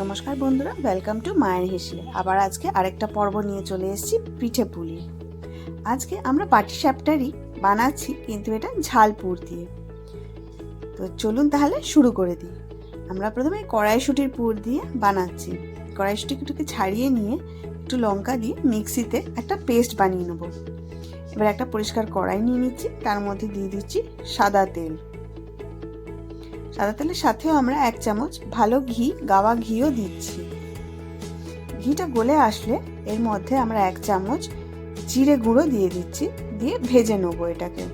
নমস্কার বন্ধুরা welcome to মায়ের হেসলে। আবার আজকে আরেকটা পর্ব নিয়ে চলে এসেছি পিঠে পুলি। আজকে আমরা পাটি সাপটারই বানাচ্ছি, কিন্তু এটা ঝালপুর দিয়ে। তো চলুন তাহলে শুরু করে দিই। আমরা প্রথমে কড়াইশুটির পুর দিয়ে বানাচ্ছি। কড়াইশুটিটাকে ছাড়িয়ে নিয়ে একটু লঙ্কা দিয়ে মিক্সিতে একটা পেস্ট বানিয়ে নেব। এবার একটা পরিষ্কার কড়াই নিয়ে নিচ্ছি, তার মধ্যে দিয়ে দিচ্ছি সাদা তেল। সাদা তেলের সাথেও আমরা এক চামচ ভালো ঘি, গাওয়া ঘিও দিচ্ছি। ঘিটা গলে আসলে এর মধ্যে আমরা এক চামচ জিরে গুঁড়ো দিয়ে দিচ্ছি, দিয়ে ভেজে নেব এটাকে।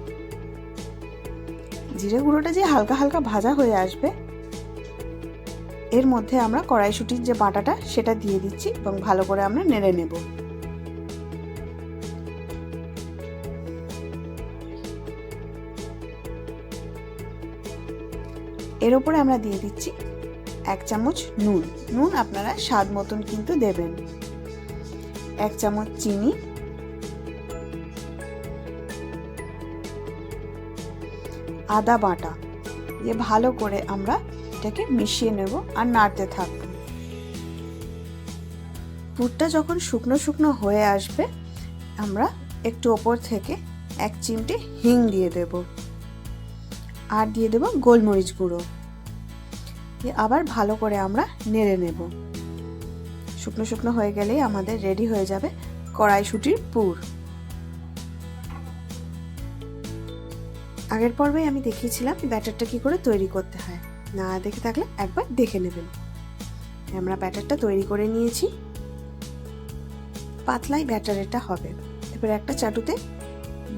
জিরে গুঁড়োটা যে হালকা হালকা ভাজা হয়ে আসবে, এর মধ্যে আমরা কড়াইশুটির যে বাটাটা সেটা দিয়ে দিচ্ছি এবং ভালো করে আমরা নেড়ে নেব। এর ওপরে আমরা দিয়ে দিচ্ছি এক চামচ নুন। নুন আপনারা স্বাদ মতন কিন্তু দেবেন। এক চামচ চিনি। আদা বাটা দিয়ে ভালো করে আমরা এটাকে মিশিয়ে নেব আর নাড়তে থাকব। পুরটা যখন শুকনো শুকনো হয়ে আসবে, আমরা একটু ওপর থেকে এক চিমটে হিং দিয়ে দেব। আর দিয়ে দেব গোলমরিচ গুঁড়ো। দিয়ে আবার ভালো করে আমরা নেড়ে নেব। শুকনো শুকনো হয়ে গেলেই আমাদের রেডি হয়ে যাবে কড়াইশুটির পুর। আগের পর্বে আমি দেখিয়েছিলাম ব্যাটারটা কি করে তৈরি করতে হয়। না দেখে থাকলে একবার দেখে নেবেন। আমরা ব্যাটারটা তৈরি করে নিয়েছি। পাতলাই ব্যাটারেরটা হবে। এবার একটা চাটুতে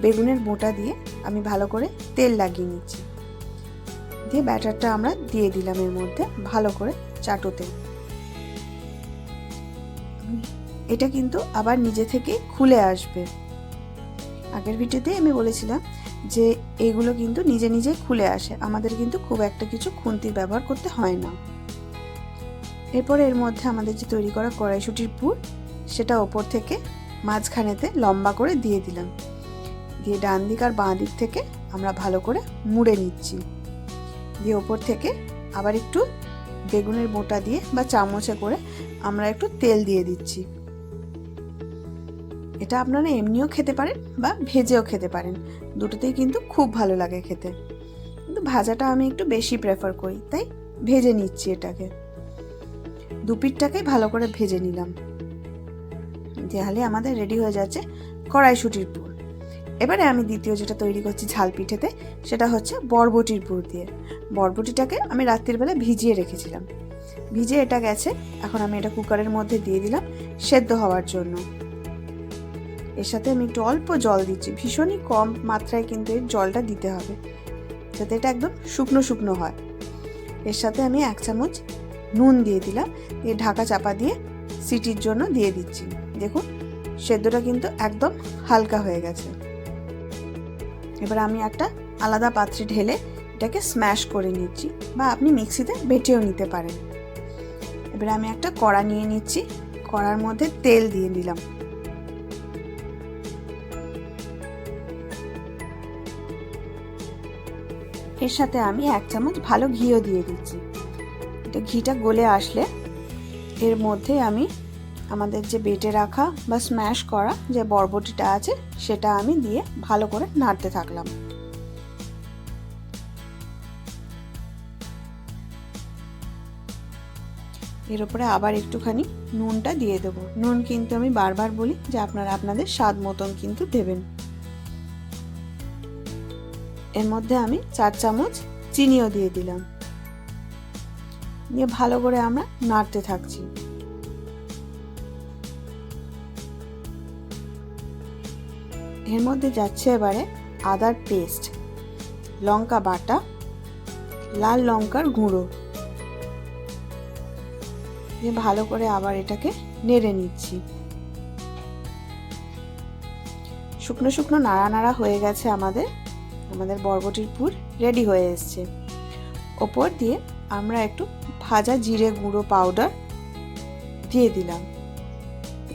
বেগুনের মোটা দিয়ে আমি ভালো করে তেল লাগিয়ে নিচ্ছি। দিয়ে ব্যাটারটা আমরা দিয়ে দিলাম এর মধ্যে ভালো করে চাটুতে। এটা কিন্তু আবার নিজে থেকে খুলে আসবে। আগের ভিডিওতে আমি বলেছিলাম যে এগুলো কিন্তু নিজে নিজে খুলে আসে, আমাদের কিন্তু খুব একটা কিছু খুন্তির ব্যবহার করতে হয় না। এরপর এর মধ্যে আমাদের যে তৈরি করা কড়াইশুটির পুর, সেটা ওপর থেকে মাঝখানেতে লম্বা করে দিয়ে দিলাম। দিয়ে ডান দিক আর বাঁ দিক থেকে আমরা ভালো করে মুড়ে নিচ্ছি। দিয়ে ওপর থেকে আবার একটু বেগুনের বোটা দিয়ে বা চামচে করে আমরা একটু তেল দিয়ে দিচ্ছি। এটা আপনারা এমনিও খেতে পারেন বা ভেজেও খেতে পারেন। দুটোতেই কিন্তু খুব ভালো লাগে খেতে। কিন্তু ভাজাটা আমি একটু বেশি প্রেফার করি, তাই ভেজে নিচ্ছি এটাকে। দুপিটটাকে ভালো করে ভেজে নিলাম। তাহলে আমাদের রেডি হয়ে যাচ্ছে কড়াইশুটির পুর। এবারে আমি দ্বিতীয় যেটা তৈরি করছি ঝাল পিঠেতে, সেটা হচ্ছে বরবটির পুর দিয়ে। বরবটিটাকে আমি রাত্রির বেলা ভিজিয়ে রেখেছিলাম। ভিজে এটা গেছে, এখন আমি এটা কুকারের মধ্যে দিয়ে দিলাম সেদ্ধ হওয়ার জন্য। এর সাথে আমি একটু অল্প জল দিচ্ছি, ভীষণই কম মাত্রায় কিন্তু এর জলটা দিতে হবে, যাতে এটা একদম শুকনো শুকনো হয়। এর সাথে আমি এক চামচ নুন দিয়ে দিলাম, দিয়ে ঢাকা চাপা দিয়ে সিটির জন্য দিয়ে দিচ্ছি। দেখুন, সেদ্ধটা কিন্তু একদম হালকা হয়ে গেছে। এবার আমি একটা আলাদা পাত্রে ঢেলে এটাকে স্ম্যাশ করে নিচ্ছি বা আপনি মিক্সিতে বেটেও নিতে পারেন। এবার আমি একটা কড়া নিয়ে নিচ্ছি। কড়ার মধ্যে তেল দিয়ে দিলাম। এর সাথে আমি এক চামচ ভালো ঘিও দিয়ে দিচ্ছি। এটা ঘিটা গলে আসলে এর মধ্যে আমি আমাদের যে বেটে রাখা বা স্ম্যাশ করা যে বরবটিটা আছে, সেটা আমি দিয়ে ভালো করে নাড়তে থাকলাম। এর উপরে আবার একটুখানি নুনটা দিয়ে দেবো। নুন কিন্তু আমি বারবার বলি যে আপনারা আপনাদের স্বাদ মতন কিন্তু দেবেন। এর মধ্যে আমি চার চামচ চিনিও দিয়ে দিলাম। দিয়ে ভালো করে আমরা নাড়তে থাকছি। এর মধ্যে যাচ্ছে এবারে আদার পেস্ট, লঙ্কা বাটা, লাল লঙ্কার গুঁড়ো। দিয়ে ভালো করে আবার এটাকে নেড়ে নিচ্ছি। শুকনো শুকনো নাড়া নাড়া হয়ে গেছে আমাদের। আমাদের বরবটির পুর রেডি হয়ে এসছে। ওপর দিয়ে আমরা একটু ভাজা জিরে গুঁড়ো পাউডার দিয়ে দিলাম।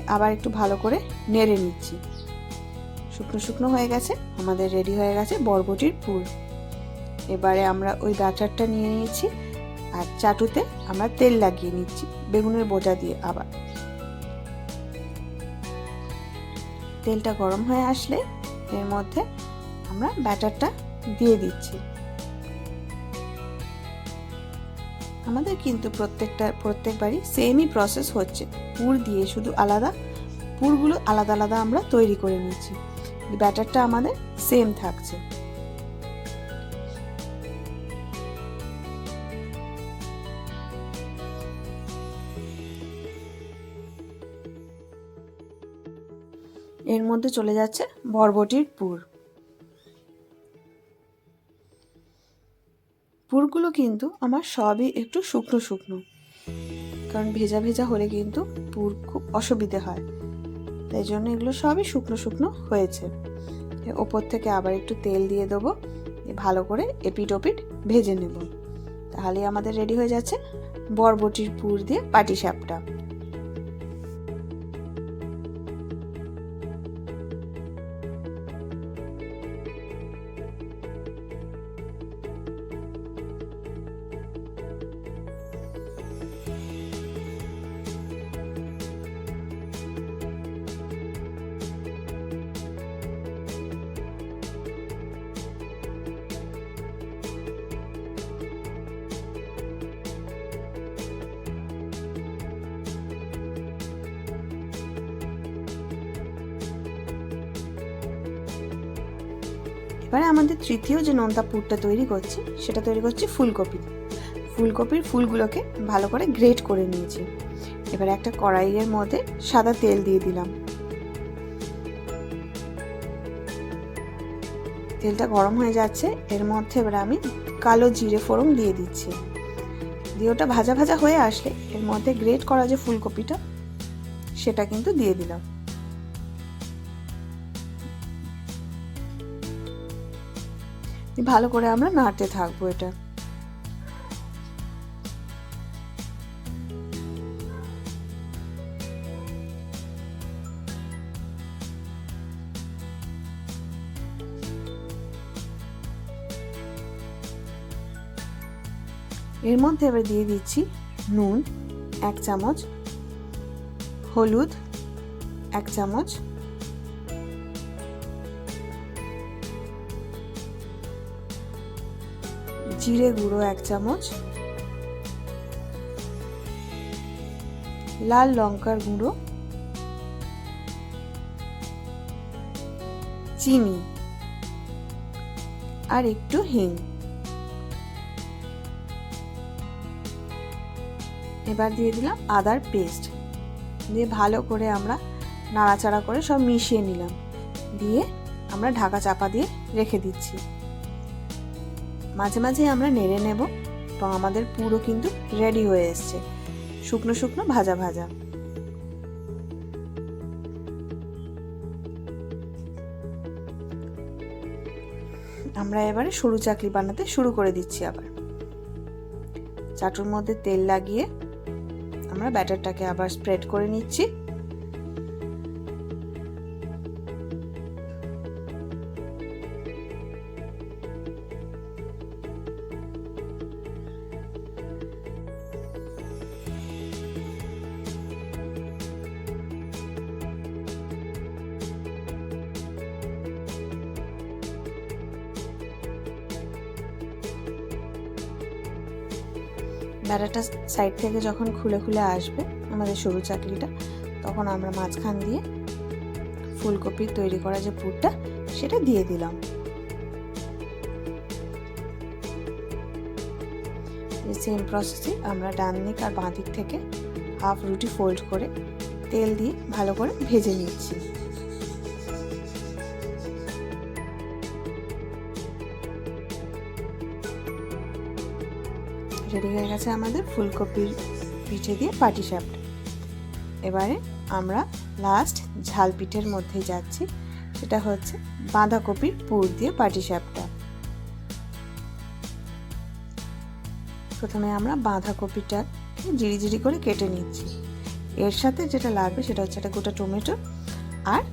আবার একটু ভালো করে নেড়ে নিচ্ছি। শুকনো শুকনো হয়ে গেছে, আমাদের রেডি হয়ে গেছে বরবটির পুর। এবারে আমরা ওই ব্যাটারটা নিয়ে নিয়েছি, আর চাটুতে আমরা তেল লাগিয়ে নিচ্ছি, বেগুনের বোটা দিয়ে আবার। তেলটা গরম হয়ে আসলে এর মধ্যে আমরা ব্যাটারটা দিয়ে দিচ্ছি। আমাদের কিন্তু প্রত্যেকটা, প্রত্যেকবারই সেমই প্রসেস হচ্ছে। পুর দিয়ে শুধু আলাদা, পুরগুলো আলাদা আলাদা আমরা তৈরি করে নিচ্ছি। ব্যাটারটা আমাদের সেম থাকছে। এর মধ্যে চলে যাচ্ছে বরবটির পুর। পুরগুলো কিন্তু আমার সবই একটু শুকনো শুকনো, কারণ ভেজা ভেজা হলে কিন্তু পুর খুব অসুবিধে হয়। তাই জন্য এগুলো সবই শুকনো শুকনো হয়েছে। ওপর থেকে আবার একটু তেল দিয়ে দেবো। ভালো করে এপিট ওপিট ভেজে নেব। তাহলে আমাদের রেডি হয়ে যাচ্ছে বরবটির পুর দিয়ে পাটি এবারে আমাদের তৃতীয় যে নোনতা পুরটা তৈরি করছি, সেটা তৈরি করছি ফুলকপি। ফুলকপির ফুলগুলোকে ভালো করে গ্রেট করে নিয়েছি। এবার একটা কড়াইয়ের মধ্যে সাদা তেল দিয়ে দিলাম। তেলটা গরম হয়ে যাচ্ছে, এর মধ্যে এবার আমি কালো জিরে ফোড়ন দিয়ে দিচ্ছি। দিয়ে ওটা ভাজা ভাজা হয়ে আসলে এর মধ্যে গ্রেট করা যে ফুলকপিটা, সেটা কিন্তু দিয়ে দিলাম। ভালো করে আমরা নাড়তে থাকব এটা। এর মধ্যে এবার দিয়ে দিচ্ছি নুন, এক চামচ, হলুদ, এক চামচ জিরে গুঁড়ো এক চামচ, লাল লঙ্কার গুঁড়ো, চিনি আর একটু হিং। এবার দিয়ে দিলাম আদার পেস্ট। দিয়ে ভালো করে আমরা নাড়াচাড়া করে সব মিশিয়ে নিলাম। দিয়ে আমরা ঢাকা চাপা দিয়ে রেখে দিচ্ছি। মাঝে মাঝে আমরা নেড়ে নেব এবং আমাদের পুরো কিন্তু রেডি হয়ে এসছে। শুকনো শুকনো ভাজা ভাজা। আমরা এবারে সরু চাকলি বানাতে শুরু করে দিচ্ছি আবার। চাটুর মধ্যে তেল লাগিয়ে আমরা ব্যাটারটাকে আবার স্প্রেড করে নিচ্ছি। বেড়াটা সাইড থেকে যখন খুলে খুলে আসবে আমাদের সরু চাকরিটা তখন আমরা মাঝখান দিয়ে ফুলকপির তৈরি করা যে পুরটা, সেটা দিয়ে দিলাম। সেম প্রসেসে আমরা ডান দিক আর বাঁ দিক থেকে হাফ রুটি ফোল্ড করে তেল দিয়ে ভালো করে ভেজে নিচ্ছি। রেডি হয়ে গেছে আমাদের ফুলকপির পিঠে দিয়ে পাটি সাপটা এবারে আমরা লাস্ট ঝাল পিঠের মধ্যে যাচ্ছি, সেটা হচ্ছে বাঁধাকপির পুর দিয়ে পাটি সাপটা প্রথমে আমরা বাঁধাকপিটা জিরি জিরি করে কেটে নিচ্ছি। এর সাথে যেটা লাগবে সেটা হচ্ছে একটা গোটা টমেটো আর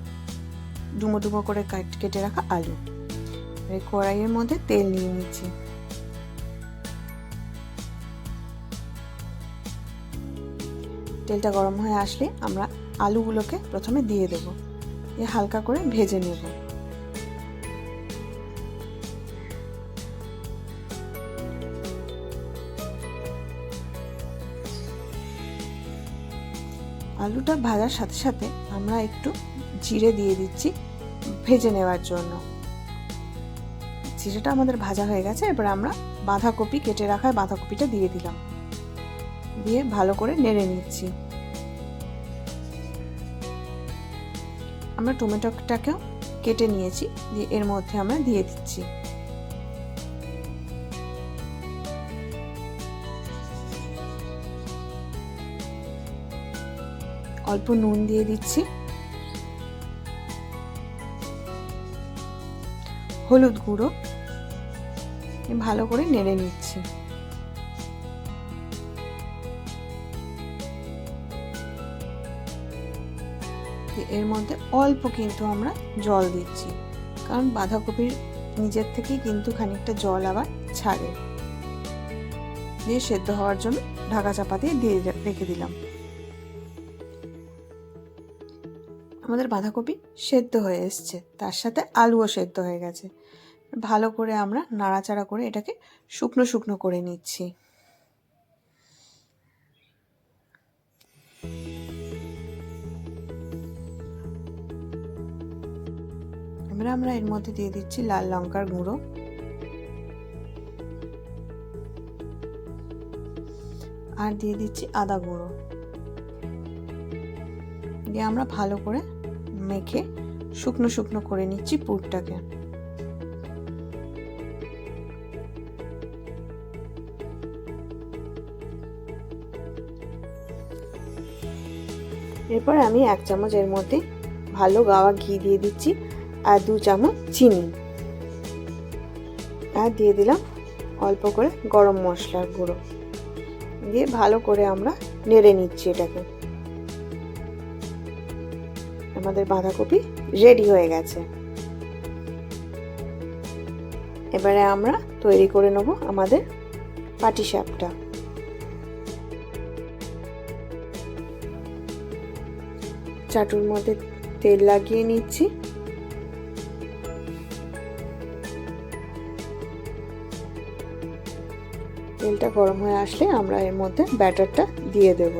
ডুমো ডুমো করে কেটে রাখা আলু। কড়াইয়ের মধ্যে তেল নিয়ে নিচ্ছি। তেলটা গরম হয়ে আসলে আমরা আলুগুলোকে প্রথমে দিয়ে দেব। দিয়ে হালকা করে ভেজে নেব। আলুটা ভাজার সাথে সাথে আমরা একটু জিরে দিয়ে দিচ্ছি ভেজে নেওয়ার জন্য। জিরেটা আমাদের ভাজা হয়ে গেছে, এবার আমরা বাঁধাকপি কেটে রাখায় বাঁধাকপিটা দিয়ে দিলাম। দিয়ে ভালো করে নেড়ে নিচ্ছি। আমরা টমেটোটাকেও কেটে নিয়েছি, দিয়ে এর মধ্যে আমরা দিয়ে দিচ্ছি। অল্প নুন দিয়ে দিচ্ছি। হলুদ গুঁড়ো, ভালো করে নেড়ে নিচ্ছি। এর মধ্যে অল্প কিন্তু আমরা জল দিচ্ছি। কারণ বাঁধাকপির নিজের থেকেই কিন্তু খানিকটা জল আবার ছাড়ে। দিয়ে সেদ্ধ হওয়ার জন্য ঢাকা চাপা দিয়ে দিয়ে রেখে দিলাম। আমাদের বাঁধাকপি সেদ্ধ হয়ে এসছে। তার সাথে আলুও সেদ্ধ হয়ে গেছে। ভালো করে আমরা নাড়াচাড়া করে এটাকে শুকনো শুকনো করে নিচ্ছি। এবারে আমরা এর মধ্যে দিয়ে দিচ্ছি লাল লঙ্কার গুঁড়ো। আর দিয়ে দিচ্ছি আদা গুঁড়ো। দিয়ে আমরা ভালো করে মেখে শুকনো শুকনো করে নিচ্ছি পুরটাকে। এরপর আমি এক চামচ এর মধ্যে ভালো গাওয়া ঘি দিয়ে দিচ্ছি। আর দু চামচ চিনি। আর দিয়ে দিলাম অল্প করে গরম মশলার গুঁড়ো। দিয়ে ভালো করে আমরা নেড়ে নিচ্ছি এটাকে। আমাদের বাঁধাকপি রেডি হয়ে গেছে। এবারে আমরা তৈরি করে নেব আমাদের পাটিসাপটা। চাটুর মধ্যে তেল লাগিয়ে নিচ্ছি। তেলটা গরম হয়ে আসলে আমরা এর মধ্যে ব্যাটারটা দিয়ে দেব।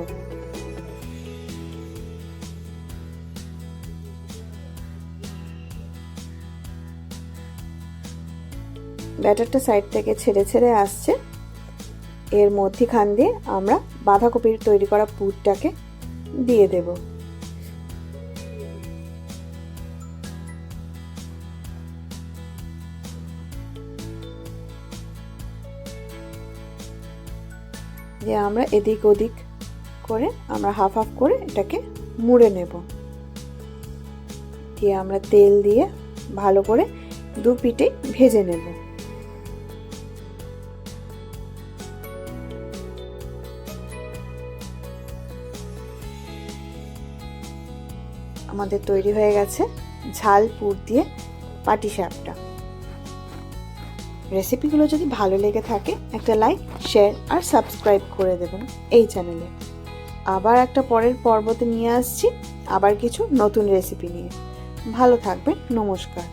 ব্যাটারটা সাইড থেকে ছেড়ে ছেড়ে আসছে। এর মধ্যিখান দিয়ে আমরা বাঁধাকপির তৈরি করা পুরটাকে দিয়ে দেবো। যে আমরা এদিক ওদিক করে আমরা হাফ হাফ করে এটাকে মুড়ে নেব। দিয়ে আমরা তেল দিয়ে ভালো করে দু পিঠে ভেজে নেব। আমাদের তৈরি হয়ে গেছে ঝাল পুর দিয়ে পাটি সাপটা রেসিপিগুলো যদি ভালো লেগে থাকে, একটা লাইক শেয়ার আর সাবস্ক্রাইব করে দেবেন এই চ্যানেলে আবার একটা পরের পর্বতে নিয়ে আসছি, আবার কিছু নতুন রেসিপি নিয়ে। ভালো থাকবেন, নমস্কার।